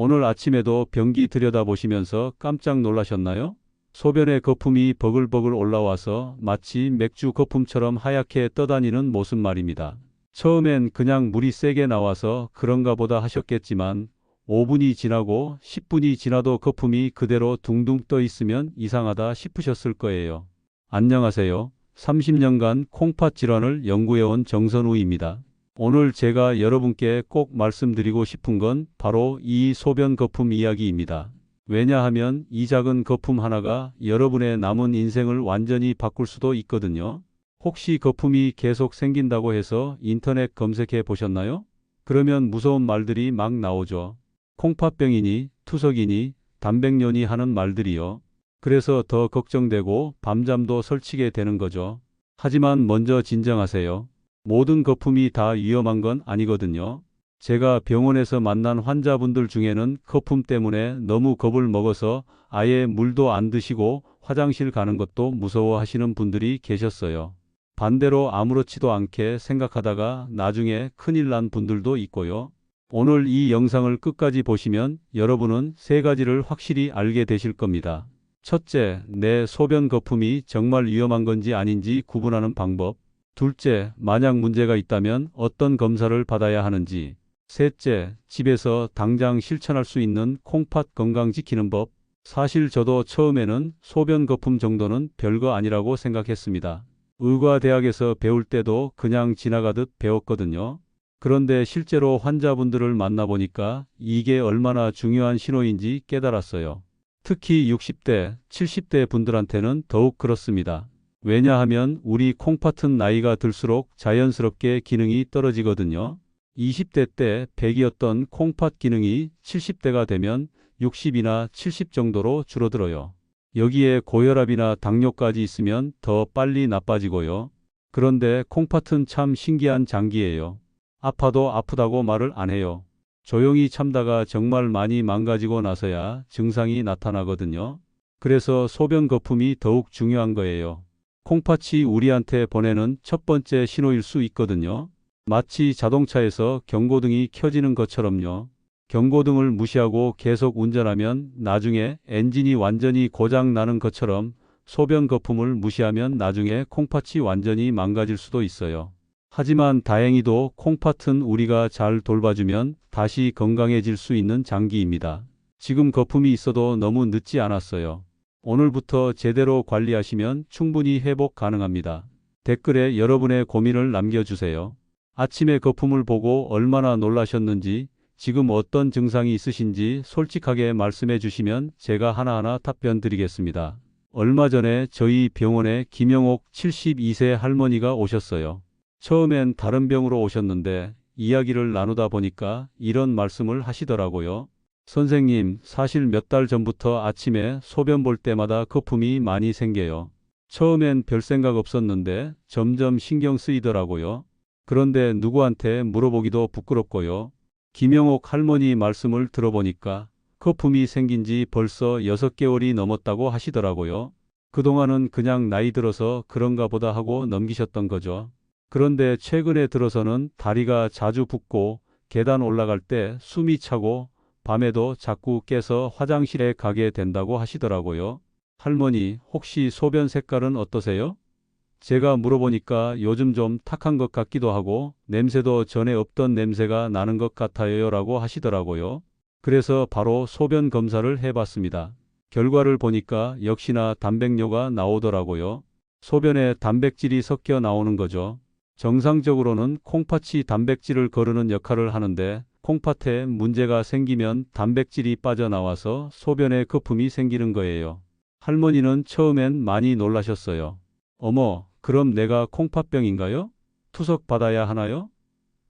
오늘 아침에도 변기 들여다보시면서 깜짝 놀라셨나요? 소변의 거품이 버글버글 올라와서 마치 맥주 거품처럼 하얗게 떠다니는 모습 말입니다. 처음엔 그냥 물이 세게 나와서 그런가 보다 하셨겠지만 5분이 지나고 10분이 지나도 거품이 그대로 둥둥 떠 있으면 이상하다 싶으셨을 거예요. 안녕하세요. 30년간 콩팥 질환을 연구해온 정선우입니다. 오늘 제가 여러분께 꼭 말씀드리고 싶은 건 바로 이 소변 거품 이야기입니다. 왜냐하면 이 작은 거품 하나가 여러분의 남은 인생을 완전히 바꿀 수도 있거든요. 혹시 거품이 계속 생긴다고 해서 인터넷 검색해 보셨나요? 그러면 무서운 말들이 막 나오죠. 콩팥병이니, 투석이니, 단백뇨니 하는 말들이요. 그래서 더 걱정되고 밤잠도 설치게 되는 거죠. 하지만 먼저 진정하세요. 모든 거품이 다 위험한 건 아니거든요. 제가 병원에서 만난 환자분들 중에는 거품 때문에 너무 겁을 먹어서 아예 물도 안 드시고 화장실 가는 것도 무서워 하시는 분들이 계셨어요. 반대로 아무렇지도 않게 생각하다가 나중에 큰일 난 분들도 있고요. 오늘 이 영상을 끝까지 보시면 여러분은 세 가지를 확실히 알게 되실 겁니다. 첫째, 내 소변 거품이 정말 위험한 건지 아닌지 구분하는 방법. 둘째, 만약 문제가 있다면 어떤 검사를 받아야 하는지. 셋째, 집에서 당장 실천할 수 있는 콩팥 건강 지키는 법. 사실 저도 처음에는 소변 거품 정도는 별거 아니라고 생각했습니다. 의과대학에서 배울 때도 그냥 지나가듯 배웠거든요. 그런데 실제로 환자분들을 만나보니까 이게 얼마나 중요한 신호인지 깨달았어요. 특히 60대, 70대 분들한테는 더욱 그렇습니다. 왜냐하면 우리 콩팥은 나이가 들수록 자연스럽게 기능이 떨어지거든요. 20대 때 100이었던 콩팥 기능이 70대가 되면 60이나 70 정도로 줄어들어요. 여기에 고혈압이나 당뇨까지 있으면 더 빨리 나빠지고요. 그런데 콩팥은 참 신기한 장기예요. 아파도 아프다고 말을 안 해요. 조용히 참다가 정말 많이 망가지고 나서야 증상이 나타나거든요. 그래서 소변 거품이 더욱 중요한 거예요. 콩팥이 우리한테 보내는 첫 번째 신호일 수 있거든요. 마치 자동차에서 경고등이 켜지는 것처럼요. 경고등을 무시하고 계속 운전하면 나중에 엔진이 완전히 고장 나는 것처럼 소변 거품을 무시하면 나중에 콩팥이 완전히 망가질 수도 있어요. 하지만 다행히도 콩팥은 우리가 잘 돌봐주면 다시 건강해질 수 있는 장기입니다. 지금 거품이 있어도 너무 늦지 않았어요. 오늘부터 제대로 관리하시면 충분히 회복 가능합니다. 댓글에 여러분의 고민을 남겨주세요. 아침에 거품을 보고 얼마나 놀라셨는지, 지금 어떤 증상이 있으신지 솔직하게 말씀해 주시면 제가 하나하나 답변 드리겠습니다. 얼마 전에 저희 병원에 김영옥 72세 할머니가 오셨어요. 처음엔 다른 병으로 오셨는데 이야기를 나누다 보니까 이런 말씀을 하시더라고요. 선생님, 사실 몇 달 전부터 아침에 소변 볼 때마다 거품이 많이 생겨요. 처음엔 별 생각 없었는데 점점 신경 쓰이더라고요. 그런데 누구한테 물어보기도 부끄럽고요. 김영옥 할머니 말씀을 들어보니까 거품이 생긴 지 벌써 6개월이 넘었다고 하시더라고요. 그동안은 그냥 나이 들어서 그런가 보다 하고 넘기셨던 거죠. 그런데 최근에 들어서는 다리가 자주 붓고 계단 올라갈 때 숨이 차고 밤에도 자꾸 깨서 화장실에 가게 된다고 하시더라고요. 할머니, 혹시 소변 색깔은 어떠세요? 제가 물어보니까 요즘 좀 탁한 것 같기도 하고 냄새도 전에 없던 냄새가 나는 것 같아요 라고 하시더라고요. 그래서 바로 소변 검사를 해봤습니다. 결과를 보니까 역시나 단백뇨가 나오더라고요. 소변에 단백질이 섞여 나오는 거죠. 정상적으로는 콩팥이 단백질을 거르는 역할을 하는데 콩팥에 문제가 생기면 단백질이 빠져나와서 소변에 거품이 생기는 거예요. 할머니는 처음엔 많이 놀라셨어요. 어머, 그럼 내가 콩팥병인가요? 투석 받아야 하나요?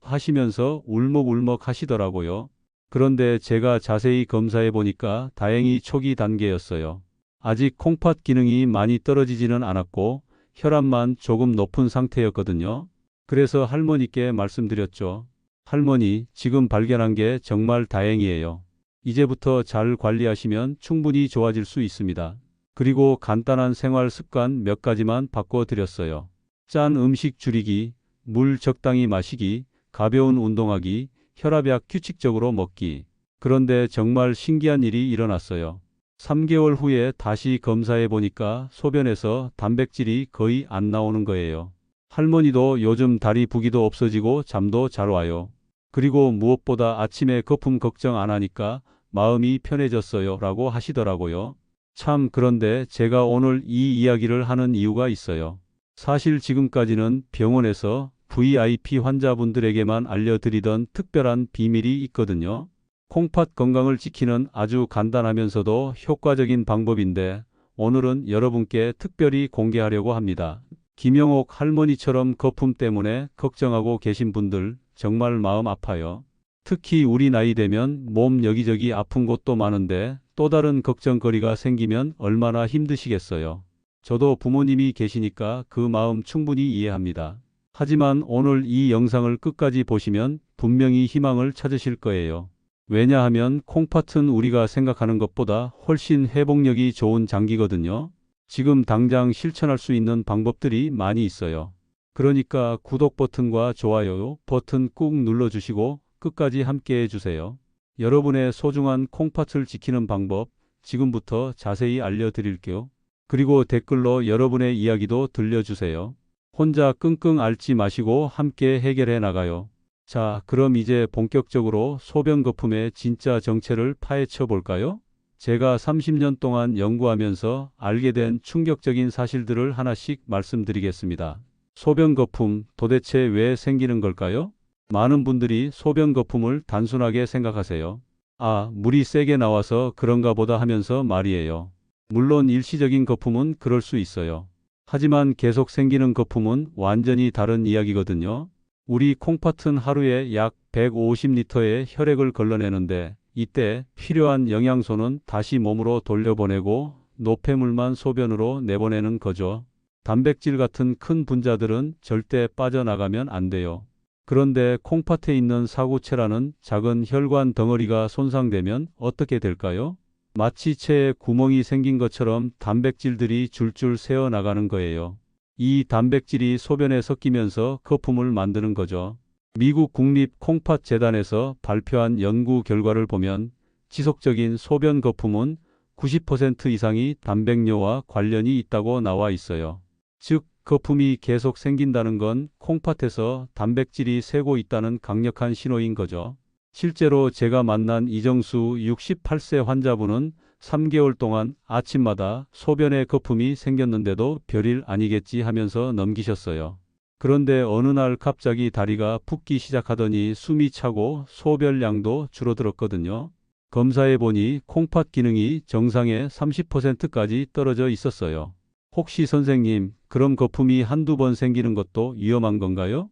하시면서 울먹울먹 하시더라고요. 그런데 제가 자세히 검사해 보니까 다행히 초기 단계였어요. 아직 콩팥 기능이 많이 떨어지지는 않았고 혈압만 조금 높은 상태였거든요. 그래서 할머니께 말씀드렸죠. 할머니, 지금 발견한 게 정말 다행이에요. 이제부터 잘 관리하시면 충분히 좋아질 수 있습니다. 그리고 간단한 생활 습관 몇 가지만 바꿔드렸어요. 짠 음식 줄이기, 물 적당히 마시기, 가벼운 운동하기, 혈압약 규칙적으로 먹기. 그런데 정말 신기한 일이 일어났어요. 3개월 후에 다시 검사해 보니까 소변에서 단백질이 거의 안 나오는 거예요. 할머니도 요즘 다리 부기도 없어지고 잠도 잘 와요. 그리고 무엇보다 아침에 거품 걱정 안 하니까 마음이 편해졌어요. 라고 하시더라고요. 참, 그런데 제가 오늘 이 이야기를 하는 이유가 있어요. 사실 지금까지는 병원에서 VIP 환자분들에게만 알려드리던 특별한 비밀이 있거든요. 콩팥 건강을 지키는 아주 간단하면서도 효과적인 방법인데 오늘은 여러분께 특별히 공개하려고 합니다. 김영옥 할머니처럼 거품 때문에 걱정하고 계신 분들 정말 마음 아파요. 특히 우리 나이 되면 몸 여기저기 아픈 곳도 많은데 또 다른 걱정거리가 생기면 얼마나 힘드시겠어요. 저도 부모님이 계시니까 그 마음 충분히 이해합니다. 하지만 오늘 이 영상을 끝까지 보시면 분명히 희망을 찾으실 거예요. 왜냐하면 콩팥은 우리가 생각하는 것보다 훨씬 회복력이 좋은 장기거든요. 지금 당장 실천할 수 있는 방법들이 많이 있어요. 그러니까 구독 버튼과 좋아요 버튼 꾹 눌러주시고 끝까지 함께 해주세요. 여러분의 소중한 콩팥을 지키는 방법 지금부터 자세히 알려드릴게요. 그리고 댓글로 여러분의 이야기도 들려주세요. 혼자 끙끙 앓지 마시고 함께 해결해 나가요. 자, 그럼 이제 본격적으로 소변 거품의 진짜 정체를 파헤쳐 볼까요? 제가 30년 동안 연구하면서 알게 된 충격적인 사실들을 하나씩 말씀드리겠습니다. 소변 거품 도대체 왜 생기는 걸까요? 많은 분들이 소변 거품을 단순하게 생각하세요. 아, 물이 세게 나와서 그런가 보다 하면서 말이에요. 물론 일시적인 거품은 그럴 수 있어요. 하지만 계속 생기는 거품은 완전히 다른 이야기거든요. 우리 콩팥은 하루에 약 150리터의 혈액을 걸러내는데 이때 필요한 영양소는 다시 몸으로 돌려보내고 노폐물만 소변으로 내보내는 거죠. 단백질 같은 큰 분자들은 절대 빠져나가면 안 돼요. 그런데 콩팥에 있는 사구체라는 작은 혈관 덩어리가 손상되면 어떻게 될까요? 마치 체에 구멍이 생긴 것처럼 단백질들이 줄줄 새어 나가는 거예요. 이 단백질이 소변에 섞이면서 거품을 만드는 거죠. 미국 국립 콩팥 재단에서 발표한 연구 결과를 보면 지속적인 소변 거품은 90% 이상이 단백뇨와 관련이 있다고 나와 있어요. 즉, 거품이 계속 생긴다는 건 콩팥에서 단백질이 새고 있다는 강력한 신호인 거죠. 실제로 제가 만난 이정수 68세 환자분은 3개월 동안 아침마다 소변에 거품이 생겼는데도 별일 아니겠지 하면서 넘기셨어요. 그런데 어느 날 갑자기 다리가 붓기 시작하더니 숨이 차고 소변량도 줄어들었거든요. 검사해 보니 콩팥 기능이 정상의 30%까지 떨어져 있었어요. 혹시 선생님, 그럼 거품이 한두 번 생기는 것도 위험한 건가요?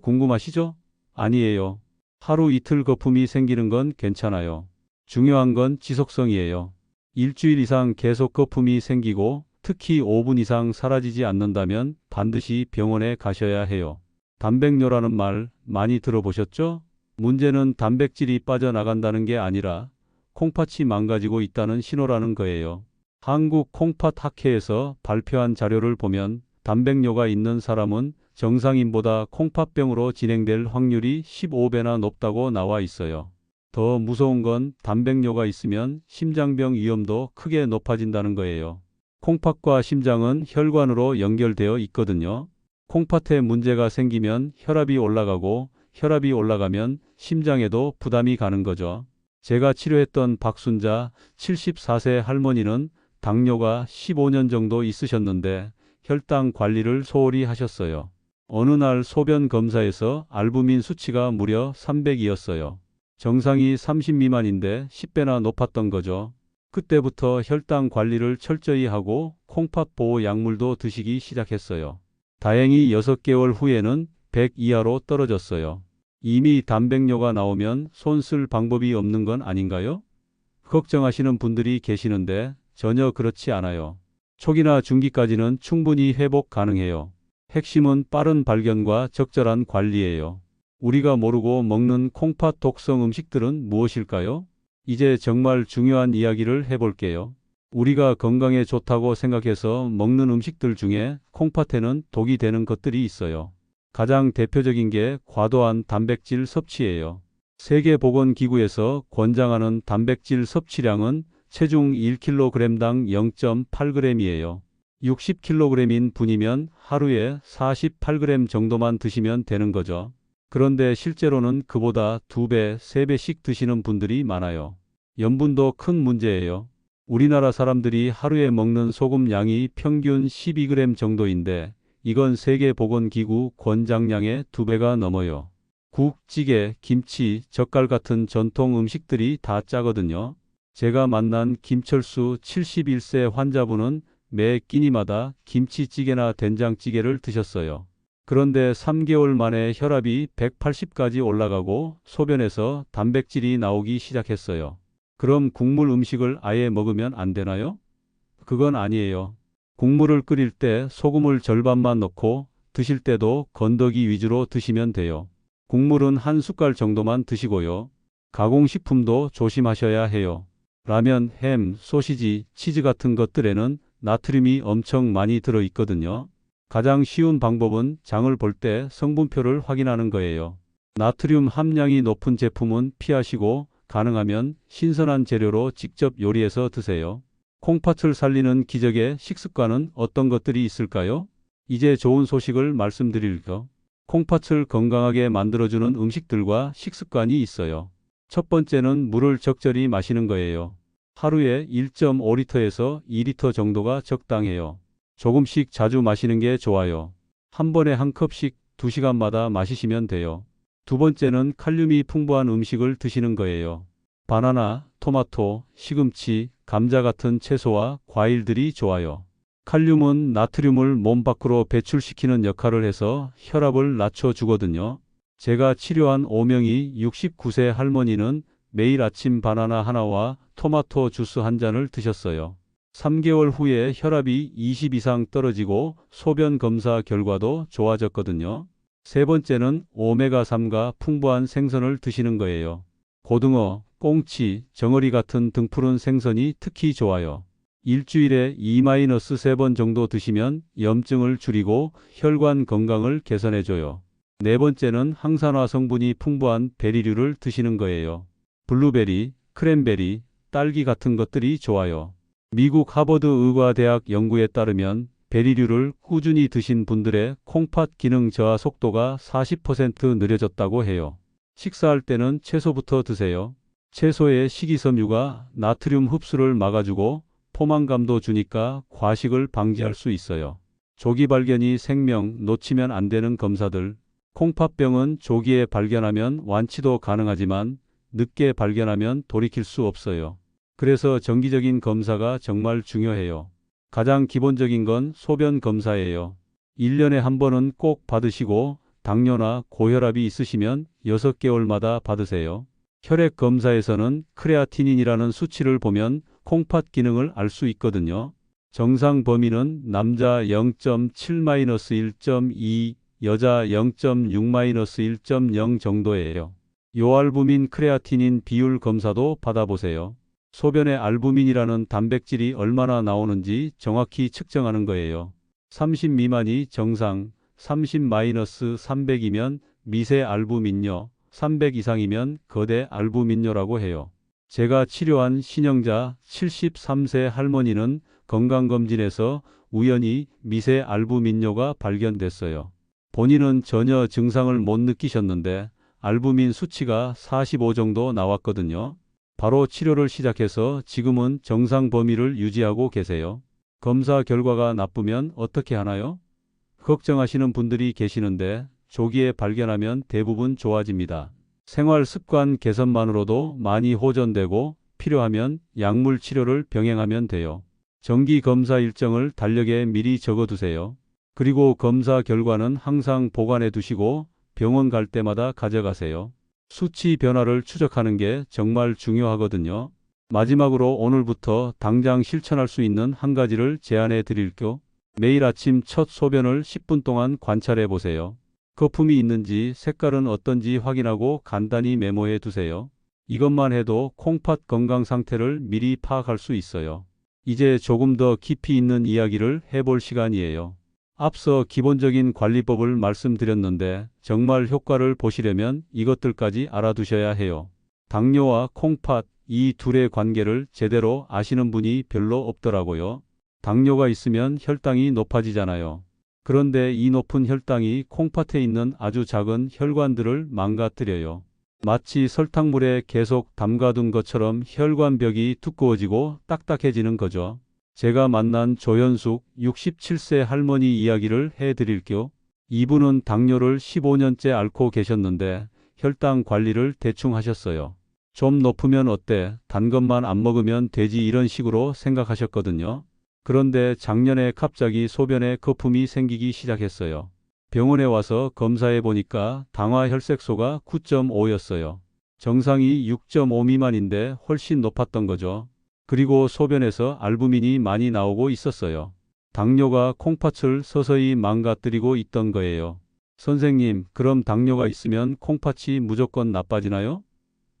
궁금하시죠? 아니에요. 하루 이틀 거품이 생기는 건 괜찮아요. 중요한 건 지속성이에요. 일주일 이상 계속 거품이 생기고 특히 5분 이상 사라지지 않는다면 반드시 병원에 가셔야 해요. 단백뇨라는 말 많이 들어보셨죠? 문제는 단백질이 빠져나간다는 게 아니라 콩팥이 망가지고 있다는 신호라는 거예요. 한국 콩팥 학회에서 발표한 자료를 보면 단백뇨가 있는 사람은 정상인보다 콩팥병으로 진행될 확률이 15배나 높다고 나와 있어요. 더 무서운 건 단백뇨가 있으면 심장병 위험도 크게 높아진다는 거예요. 콩팥과 심장은 혈관으로 연결되어 있거든요. 콩팥에 문제가 생기면 혈압이 올라가고 혈압이 올라가면 심장에도 부담이 가는 거죠. 제가 치료했던 박순자 74세 할머니는 당뇨가 15년 정도 있으셨는데 혈당 관리를 소홀히 하셨어요. 어느 날 소변 검사에서 알부민 수치가 무려 300이었어요. 정상이 30 미만인데 10배나 높았던 거죠. 그때부터 혈당 관리를 철저히 하고 콩팥 보호 약물도 드시기 시작했어요. 다행히 6개월 후에는 100 이하로 떨어졌어요. 이미 단백뇨가 나오면 손 쓸 방법이 없는 건 아닌가요? 걱정하시는 분들이 계시는데 전혀 그렇지 않아요. 초기나 중기까지는 충분히 회복 가능해요. 핵심은 빠른 발견과 적절한 관리예요. 우리가 모르고 먹는 콩팥 독성 음식들은 무엇일까요? 이제 정말 중요한 이야기를 해볼게요. 우리가 건강에 좋다고 생각해서 먹는 음식들 중에 콩팥에는 독이 되는 것들이 있어요. 가장 대표적인 게 과도한 단백질 섭취예요. 세계보건기구에서 권장하는 단백질 섭취량은 체중 1kg당 0.8g이에요. 60kg인 분이면 하루에 48g 정도만 드시면 되는 거죠. 그런데 실제로는 그보다 2배, 3배씩 드시는 분들이 많아요. 염분도 큰 문제예요. 우리나라 사람들이 하루에 먹는 소금 양이 평균 12g 정도인데 이건 세계보건기구 권장량의 2배가 넘어요. 국, 찌개, 김치, 젓갈 같은 전통 음식들이 다 짜거든요. 제가 만난 김철수 71세 환자분은 매 끼니마다 김치찌개나 된장찌개를 드셨어요. 그런데 3개월 만에 혈압이 180까지 올라가고 소변에서 단백질이 나오기 시작했어요. 그럼 국물 음식을 아예 먹으면 안 되나요? 그건 아니에요. 국물을 끓일 때 소금을 절반만 넣고 드실 때도 건더기 위주로 드시면 돼요. 국물은 한 숟갈 정도만 드시고요. 가공식품도 조심하셔야 해요. 라면, 햄, 소시지, 치즈 같은 것들에는 나트륨이 엄청 많이 들어 있거든요. 가장 쉬운 방법은 장을 볼 때 성분표를 확인하는 거예요. 나트륨 함량이 높은 제품은 피하시고 가능하면 신선한 재료로 직접 요리해서 드세요. 콩팥을 살리는 기적의 식습관은 어떤 것들이 있을까요? 이제 좋은 소식을 말씀드릴게요. 콩팥을 건강하게 만들어주는 음식들과 식습관이 있어요. 첫 번째는 물을 적절히 마시는 거예요. 하루에 1.5리터에서 2리터 정도가 적당해요. 조금씩 자주 마시는 게 좋아요. 한 번에 한 컵씩 2시간마다 마시시면 돼요. 두 번째는 칼륨이 풍부한 음식을 드시는 거예요. 바나나, 토마토, 시금치, 감자 같은 채소와 과일들이 좋아요. 칼륨은 나트륨을 몸 밖으로 배출시키는 역할을 해서 혈압을 낮춰주거든요. 제가 치료한 오명이 69세 할머니는 매일 아침 바나나 하나와 토마토 주스 한 잔을 드셨어요. 3개월 후에 혈압이 20 이상 떨어지고 소변 검사 결과도 좋아졌거든요. 세 번째는 오메가3가 풍부한 생선을 드시는 거예요. 고등어, 꽁치, 정어리 같은 등푸른 생선이 특히 좋아요. 일주일에 2-3번 정도 드시면 염증을 줄이고 혈관 건강을 개선해줘요. 네 번째는 항산화 성분이 풍부한 베리류를 드시는 거예요. 블루베리, 크랜베리, 딸기 같은 것들이 좋아요. 미국 하버드 의과대학 연구에 따르면 베리류를 꾸준히 드신 분들의 콩팥 기능 저하 속도가 40% 느려졌다고 해요. 식사할 때는 채소부터 드세요. 채소의 식이섬유가 나트륨 흡수를 막아주고 포만감도 주니까 과식을 방지할 수 있어요. 조기 발견이 생명, 놓치면 안 되는 검사들. 콩팥병은 조기에 발견하면 완치도 가능하지만 늦게 발견하면 돌이킬 수 없어요. 그래서 정기적인 검사가 정말 중요해요. 가장 기본적인 건 소변 검사예요. 1년에 한 번은 꼭 받으시고 당뇨나 고혈압이 있으시면 6개월마다 받으세요. 혈액 검사에서는 크레아티닌이라는 수치를 보면 콩팥 기능을 알 수 있거든요. 정상 범위는 남자 0.7-1.2, 여자 0.6-1.0 정도예요. 요알부민 크레아티닌 비율 검사도 받아보세요. 소변에 알부민이라는 단백질이 얼마나 나오는지 정확히 측정하는 거예요. 30 미만이 정상, 30-300이면 미세 알부민뇨, 300 이상이면 거대 알부민뇨라고 해요. 제가 치료한 신영자 73세 할머니는 건강검진에서 우연히 미세 알부민뇨가 발견됐어요. 본인은 전혀 증상을 못 느끼셨는데 알부민 수치가 45 정도 나왔거든요. 바로 치료를 시작해서 지금은 정상 범위를 유지하고 계세요. 검사 결과가 나쁘면 어떻게 하나요? 걱정하시는 분들이 계시는데 조기에 발견하면 대부분 좋아집니다. 생활 습관 개선만으로도 많이 호전되고 필요하면 약물 치료를 병행하면 돼요. 정기 검사 일정을 달력에 미리 적어 두세요. 그리고 검사 결과는 항상 보관해 두시고 병원 갈 때마다 가져가세요. 수치 변화를 추적하는 게 정말 중요하거든요. 마지막으로 오늘부터 당장 실천할 수 있는 한 가지를 제안해 드릴게요. 매일 아침 첫 소변을 10분 동안 관찰해 보세요. 거품이 있는지 색깔은 어떤지 확인하고 간단히 메모해 두세요. 이것만 해도 콩팥 건강 상태를 미리 파악할 수 있어요. 이제 조금 더 깊이 있는 이야기를 해볼 시간이에요. 앞서 기본적인 관리법을 말씀드렸는데 정말 효과를 보시려면 이것들까지 알아두셔야 해요. 당뇨와 콩팥 이 둘의 관계를 제대로 아시는 분이 별로 없더라고요. 당뇨가 있으면 혈당이 높아지잖아요. 그런데 이 높은 혈당이 콩팥에 있는 아주 작은 혈관들을 망가뜨려요. 마치 설탕물에 계속 담가둔 것처럼 혈관벽이 두꺼워지고 딱딱해지는 거죠. 제가 만난 조현숙 67세 할머니 이야기를 해드릴게요. 이분은 당뇨를 15년째 앓고 계셨는데 혈당 관리를 대충 하셨어요. 좀 높으면 어때? 단 것만 안 먹으면 되지 이런 식으로 생각하셨거든요. 그런데 작년에 갑자기 소변에 거품이 생기기 시작했어요. 병원에 와서 검사해 보니까 당화 혈색소가 9.5였어요. 정상이 6.5 미만인데 훨씬 높았던 거죠. 그리고 소변에서 알부민이 많이 나오고 있었어요. 당뇨가 콩팥을 서서히 망가뜨리고 있던 거예요. 선생님, 그럼 당뇨가 있으면 콩팥이 무조건 나빠지나요?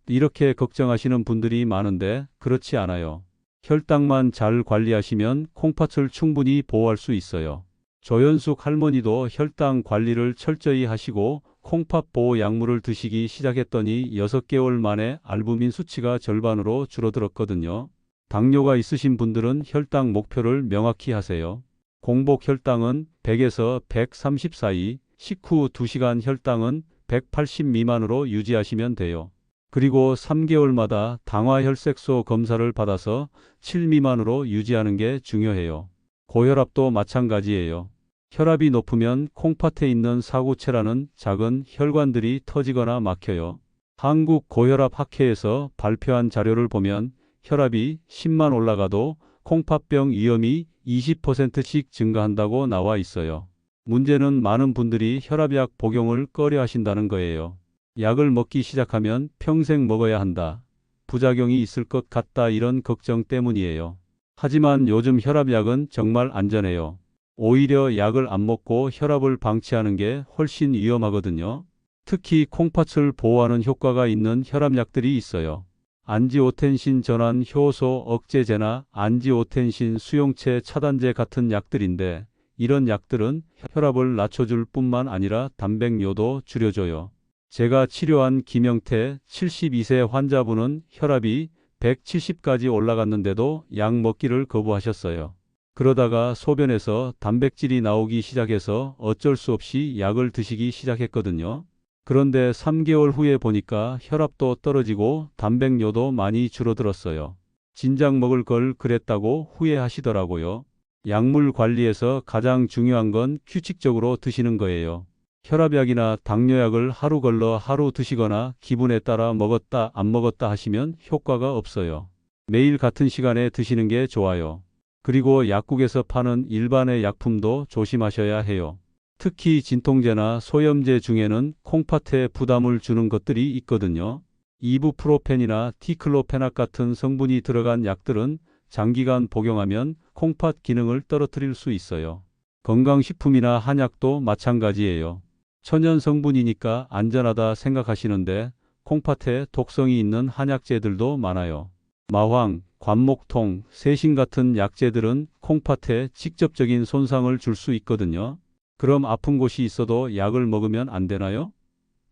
이렇게 걱정하시는 분들이 많은데 그렇지 않아요. 혈당만 잘 관리하시면 콩팥을 충분히 보호할 수 있어요. 조연숙 할머니도 혈당 관리를 철저히 하시고 콩팥 보호 약물을 드시기 시작했더니 6개월 만에 알부민 수치가 절반으로 줄어들었거든요. 당뇨가 있으신 분들은 혈당 목표를 명확히 하세요. 공복 혈당은 100에서 130 사이, 식후 2시간 혈당은 180 미만으로 유지하시면 돼요. 그리고 3개월마다 당화 혈색소 검사를 받아서 7 미만으로 유지하는 게 중요해요. 고혈압도 마찬가지예요. 혈압이 높으면 콩팥에 있는 사구체라는 작은 혈관들이 터지거나 막혀요. 한국 고혈압 학회에서 발표한 자료를 보면 혈압이 10만 올라가도 콩팥병 위험이 20%씩 증가한다고 나와 있어요. 문제는 많은 분들이 혈압약 복용을 꺼려 하신다는 거예요. 약을 먹기 시작하면 평생 먹어야 한다. 부작용이 있을 것 같다 이런 걱정 때문이에요. 하지만 요즘 혈압약은 정말 안전해요. 오히려 약을 안 먹고 혈압을 방치하는 게 훨씬 위험하거든요. 특히 콩팥을 보호하는 효과가 있는 혈압약들이 있어요. 안지오텐신 전환 효소 억제제나 안지오텐신 수용체 차단제 같은 약들인데 이런 약들은 혈압을 낮춰줄 뿐만 아니라 단백뇨도 줄여줘요. 제가 치료한 김영태 72세 환자분은 혈압이 170까지 올라갔는데도 약 먹기를 거부하셨어요. 그러다가 소변에서 단백질이 나오기 시작해서 어쩔 수 없이 약을 드시기 시작했거든요. 그런데 3개월 후에 보니까 혈압도 떨어지고 단백뇨도 많이 줄어들었어요. 진작 먹을 걸 그랬다고 후회하시더라고요. 약물 관리에서 가장 중요한 건 규칙적으로 드시는 거예요. 혈압약이나 당뇨약을 하루 걸러 하루 드시거나 기분에 따라 먹었다 안 먹었다 하시면 효과가 없어요. 매일 같은 시간에 드시는 게 좋아요. 그리고 약국에서 파는 일반의 약품도 조심하셔야 해요. 특히 진통제나 소염제 중에는 콩팥에 부담을 주는 것들이 있거든요. 이부프로펜이나 티클로페낙 같은 성분이 들어간 약들은 장기간 복용하면 콩팥 기능을 떨어뜨릴 수 있어요. 건강식품이나 한약도 마찬가지예요. 천연 성분이니까 안전하다 생각하시는데 콩팥에 독성이 있는 한약재들도 많아요. 마황, 관목통, 세신 같은 약재들은 콩팥에 직접적인 손상을 줄 수 있거든요. 그럼 아픈 곳이 있어도 약을 먹으면 안 되나요?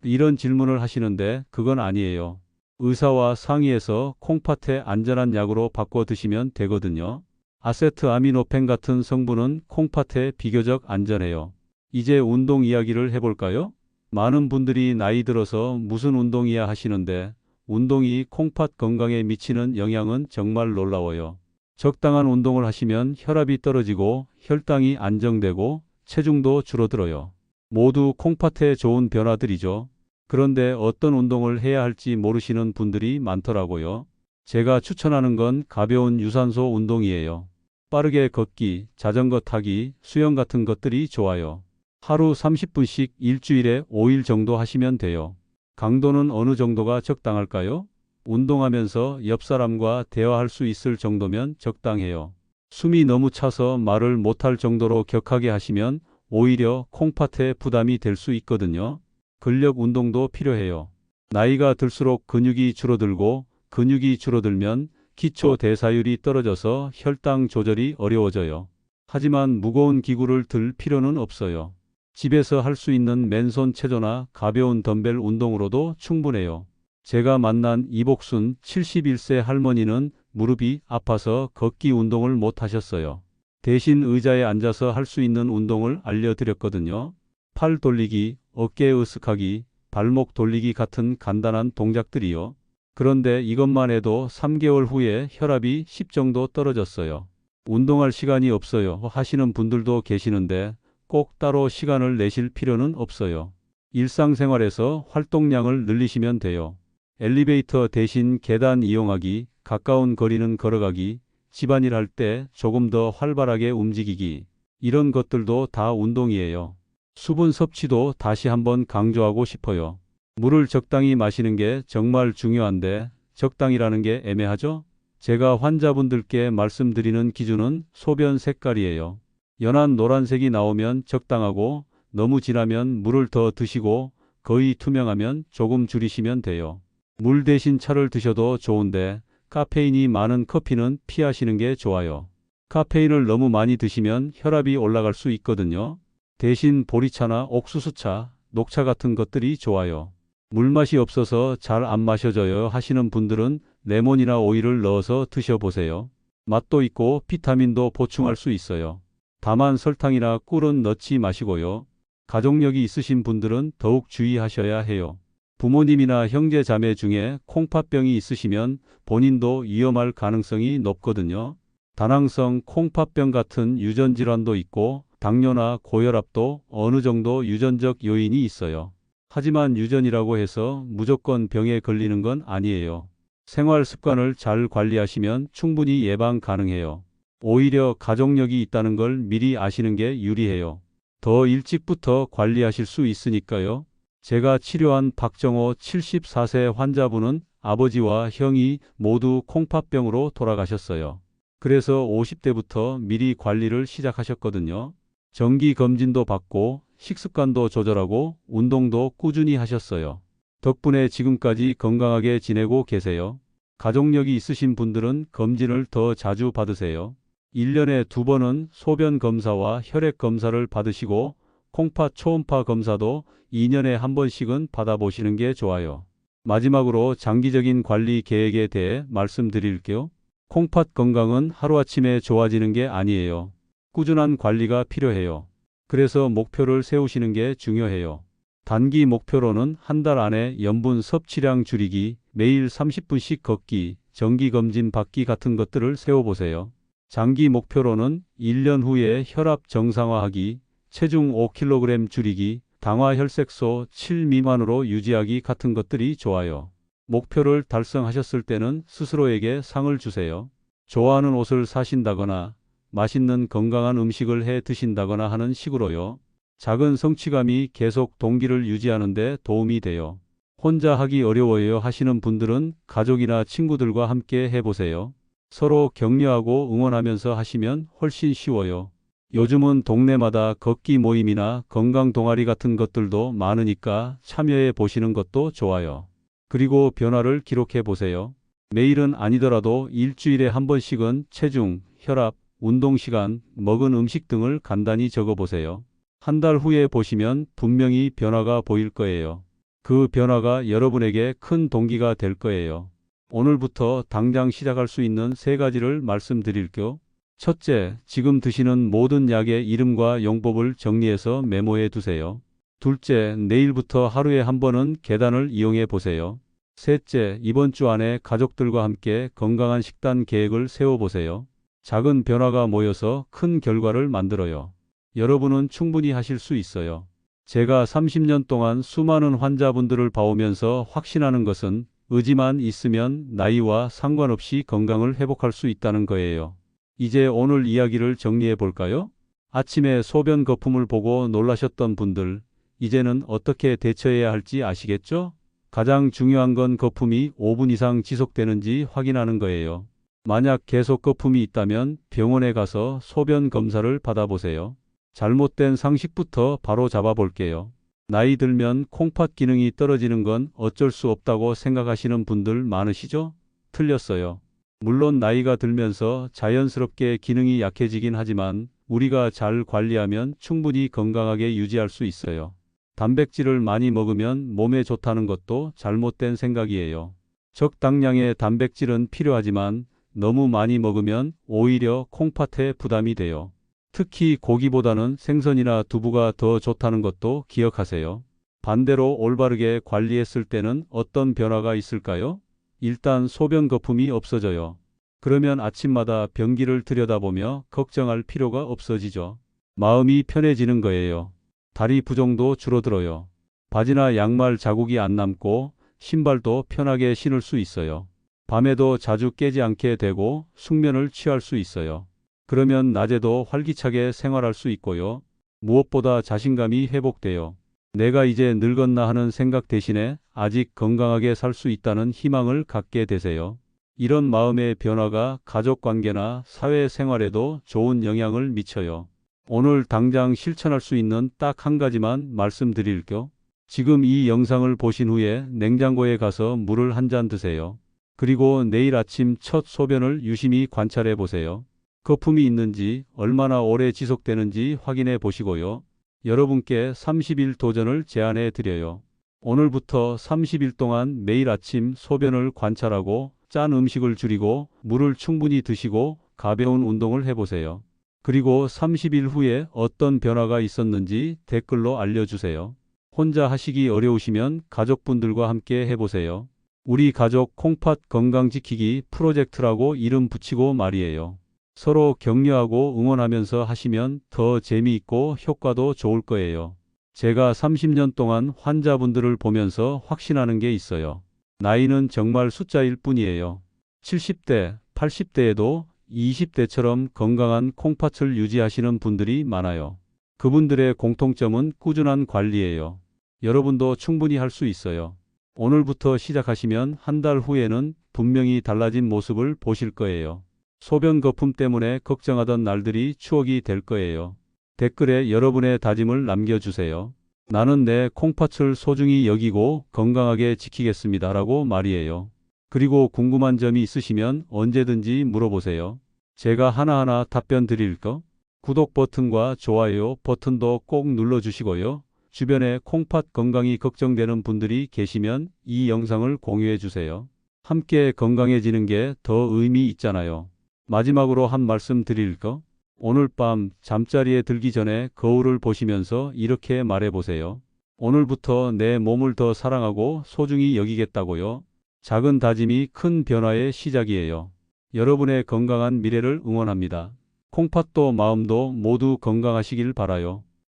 이런 질문을 하시는데 그건 아니에요. 의사와 상의해서 콩팥에 안전한 약으로 바꿔 드시면 되거든요. 아세트 아미노펜 같은 성분은 콩팥에 비교적 안전해요. 이제 운동 이야기를 해볼까요? 많은 분들이 나이 들어서 무슨 운동이야 하시는데 운동이 콩팥 건강에 미치는 영향은 정말 놀라워요. 적당한 운동을 하시면 혈압이 떨어지고 혈당이 안정되고 체중도 줄어들어요. 모두 콩팥에 좋은 변화들이죠. 그런데 어떤 운동을 해야 할지 모르시는 분들이 많더라고요. 제가 추천하는 건 가벼운 유산소 운동이에요. 빠르게 걷기, 자전거 타기, 수영 같은 것들이 좋아요. 하루 30분씩 일주일에 5일 정도 하시면 돼요. 강도는 어느 정도가 적당할까요? 운동하면서 옆 사람과 대화할 수 있을 정도면 적당해요. 숨이 너무 차서 말을 못할 정도로 격하게 하시면 오히려 콩팥에 부담이 될 수 있거든요. 근력 운동도 필요해요. 나이가 들수록 근육이 줄어들고 근육이 줄어들면 기초 대사율이 떨어져서 혈당 조절이 어려워져요. 하지만 무거운 기구를 들 필요는 없어요. 집에서 할 수 있는 맨손 체조나 가벼운 덤벨 운동으로도 충분해요. 제가 만난 이복순 71세 할머니는 무릎이 아파서 걷기 운동을 못 하셨어요. 대신 의자에 앉아서 할 수 있는 운동을 알려드렸거든요. 팔 돌리기, 어깨 으쓱하기, 발목 돌리기 같은 간단한 동작들이요. 그런데 이것만 해도 3개월 후에 혈압이 10 정도 떨어졌어요. 운동할 시간이 없어요 하시는 분들도 계시는데 꼭 따로 시간을 내실 필요는 없어요. 일상생활에서 활동량을 늘리시면 돼요. 엘리베이터 대신 계단 이용하기, 가까운 거리는 걸어가기, 집안일 할 때 조금 더 활발하게 움직이기, 이런 것들도 다 운동이에요. 수분 섭취도 다시 한번 강조하고 싶어요. 물을 적당히 마시는 게 정말 중요한데 적당이라는 게 애매하죠? 제가 환자분들께 말씀드리는 기준은 소변 색깔이에요. 연한 노란색이 나오면 적당하고 너무 진하면 물을 더 드시고 거의 투명하면 조금 줄이시면 돼요. 물 대신 차를 드셔도 좋은데 카페인이 많은 커피는 피하시는 게 좋아요. 카페인을 너무 많이 드시면 혈압이 올라갈 수 있거든요. 대신 보리차나 옥수수차, 녹차 같은 것들이 좋아요. 물맛이 없어서 잘 안 마셔져요 하시는 분들은 레몬이나 오이를 넣어서 드셔보세요. 맛도 있고 비타민도 보충할 수 있어요. 다만 설탕이나 꿀은 넣지 마시고요. 가족력이 있으신 분들은 더욱 주의하셔야 해요. 부모님이나 형제 자매 중에 콩팥병이 있으시면 본인도 위험할 가능성이 높거든요. 다낭성 콩팥병 같은 유전 질환도 있고 당뇨나 고혈압도 어느 정도 유전적 요인이 있어요. 하지만 유전이라고 해서 무조건 병에 걸리는 건 아니에요. 생활 습관을 잘 관리하시면 충분히 예방 가능해요. 오히려 가족력이 있다는 걸 미리 아시는 게 유리해요. 더 일찍부터 관리하실 수 있으니까요. 제가 치료한 박정호 74세 환자분은 아버지와 형이 모두 콩팥병으로 돌아가셨어요. 그래서 50대부터 미리 관리를 시작하셨거든요. 정기 검진도 받고 식습관도 조절하고 운동도 꾸준히 하셨어요. 덕분에 지금까지 건강하게 지내고 계세요. 가족력이 있으신 분들은 검진을 더 자주 받으세요. 1년에 두 번은 소변 검사와 혈액 검사를 받으시고 콩팥 초음파 검사도 2년에 한 번씩은 받아보시는 게 좋아요. 마지막으로 장기적인 관리 계획에 대해 말씀드릴게요. 콩팥 건강은 하루아침에 좋아지는 게 아니에요. 꾸준한 관리가 필요해요. 그래서 목표를 세우시는 게 중요해요. 단기 목표로는 한 달 안에 염분 섭취량 줄이기, 매일 30분씩 걷기, 정기검진 받기 같은 것들을 세워보세요. 장기 목표로는 1년 후에 혈압 정상화하기, 체중 5kg 줄이기, 당화 혈색소 7 미만으로 유지하기 같은 것들이 좋아요. 목표를 달성하셨을 때는 스스로에게 상을 주세요. 좋아하는 옷을 사신다거나 맛있는 건강한 음식을 해 드신다거나 하는 식으로요. 작은 성취감이 계속 동기를 유지하는 데 도움이 돼요. 혼자 하기 어려워요 하시는 분들은 가족이나 친구들과 함께 해보세요. 서로 격려하고 응원하면서 하시면 훨씬 쉬워요. 요즘은 동네마다 걷기 모임이나 건강 동아리 같은 것들도 많으니까 참여해 보시는 것도 좋아요. 그리고 변화를 기록해 보세요. 매일은 아니더라도 일주일에 한 번씩은 체중, 혈압, 운동 시간, 먹은 음식 등을 간단히 적어 보세요. 한 달 후에 보시면 분명히 변화가 보일 거예요. 그 변화가 여러분에게 큰 동기가 될 거예요. 오늘부터 당장 시작할 수 있는 세 가지를 말씀드릴게요. 첫째, 지금 드시는 모든 약의 이름과 용법을 정리해서 메모해 두세요. 둘째, 내일부터 하루에 한 번은 계단을 이용해 보세요. 셋째, 이번 주 안에 가족들과 함께 건강한 식단 계획을 세워 보세요. 작은 변화가 모여서 큰 결과를 만들어요. 여러분은 충분히 하실 수 있어요. 제가 30년 동안 수많은 환자분들을 봐오면서 확신하는 것은 의지만 있으면 나이와 상관없이 건강을 회복할 수 있다는 거예요. 이제 오늘 이야기를 정리해 볼까요? 아침에 소변 거품을 보고 놀라셨던 분들, 이제는 어떻게 대처해야 할지 아시겠죠? 가장 중요한 건 거품이 5분 이상 지속되는지 확인하는 거예요. 만약 계속 거품이 있다면 병원에 가서 소변 검사를 받아보세요. 잘못된 상식부터 바로 잡아볼게요. 나이 들면 콩팥 기능이 떨어지는 건 어쩔 수 없다고 생각하시는 분들 많으시죠? 틀렸어요. 물론 나이가 들면서 자연스럽게 기능이 약해지긴 하지만 우리가 잘 관리하면 충분히 건강하게 유지할 수 있어요. 단백질을 많이 먹으면 몸에 좋다는 것도 잘못된 생각이에요. 적당량의 단백질은 필요하지만 너무 많이 먹으면 오히려 콩팥에 부담이 돼요. 특히 고기보다는 생선이나 두부가 더 좋다는 것도 기억하세요. 반대로 올바르게 관리했을 때는 어떤 변화가 있을까요? 일단 소변 거품이 없어져요. 그러면 아침마다 변기를 들여다보며 걱정할 필요가 없어지죠. 마음이 편해지는 거예요. 다리 부종도 줄어들어요. 바지나 양말 자국이 안 남고 신발도 편하게 신을 수 있어요. 밤에도 자주 깨지 않게 되고 숙면을 취할 수 있어요. 그러면 낮에도 활기차게 생활할 수 있고요. 무엇보다 자신감이 회복돼요. 내가 이제 늙었나 하는 생각 대신에 아직 건강하게 살 수 있다는 희망을 갖게 되세요. 이런 마음의 변화가 가족 관계나 사회 생활에도 좋은 영향을 미쳐요. 오늘 당장 실천할 수 있는 딱 한 가지만 말씀드릴게요. 지금 이 영상을 보신 후에 냉장고에 가서 물을 한 잔 드세요. 그리고 내일 아침 첫 소변을 유심히 관찰해 보세요. 거품이 있는지 얼마나 오래 지속되는지 확인해 보시고요. 여러분께 30일 도전을 제안해 드려요. 오늘부터 30일 동안 매일 아침 소변을 관찰하고 짠 음식을 줄이고 물을 충분히 드시고 가벼운 운동을 해보세요. 그리고 30일 후에 어떤 변화가 있었는지 댓글로 알려주세요. 혼자 하시기 어려우시면 가족분들과 함께 해보세요. 우리 가족 콩팥 건강 지키기 프로젝트라고 이름 붙이고 말이에요. 서로 격려하고 응원하면서 하시면 더 재미있고 효과도 좋을 거예요. 제가 30년 동안 환자분들을 보면서 확신하는 게 있어요. 나이는 정말 숫자일 뿐이에요. 70대, 80대에도 20대처럼 건강한 콩팥을 유지하시는 분들이 많아요. 그분들의 공통점은 꾸준한 관리예요. 여러분도 충분히 할 수 있어요. 오늘부터 시작하시면 한 달 후에는 분명히 달라진 모습을 보실 거예요. 소변 거품 때문에 걱정하던 날들이 추억이 될 거예요. 댓글에 여러분의 다짐을 남겨주세요. 나는 내 콩팥을 소중히 여기고 건강하게 지키겠습니다. 라고 말이에요. 그리고 궁금한 점이 있으시면 언제든지 물어보세요. 제가 하나하나 답변 드릴 거. 구독 버튼과 좋아요 버튼도 꼭 눌러주시고요. 주변에 콩팥 건강이 걱정되는 분들이 계시면 이 영상을 공유해 주세요. 함께 건강해지는 게 더 의미 있잖아요. 마지막으로 한 말씀 드릴 거. 오늘 밤 잠자리에 들기 전에 거울을 보시면서 이렇게 말해 보세요. 오늘부터 내 몸을 더 사랑하고 소중히 여기겠다고요. 작은 다짐이 큰 변화의 시작이에요. 여러분의 건강한 미래를 응원합니다. 콩팥도 마음도 모두 건강하시길 바라요.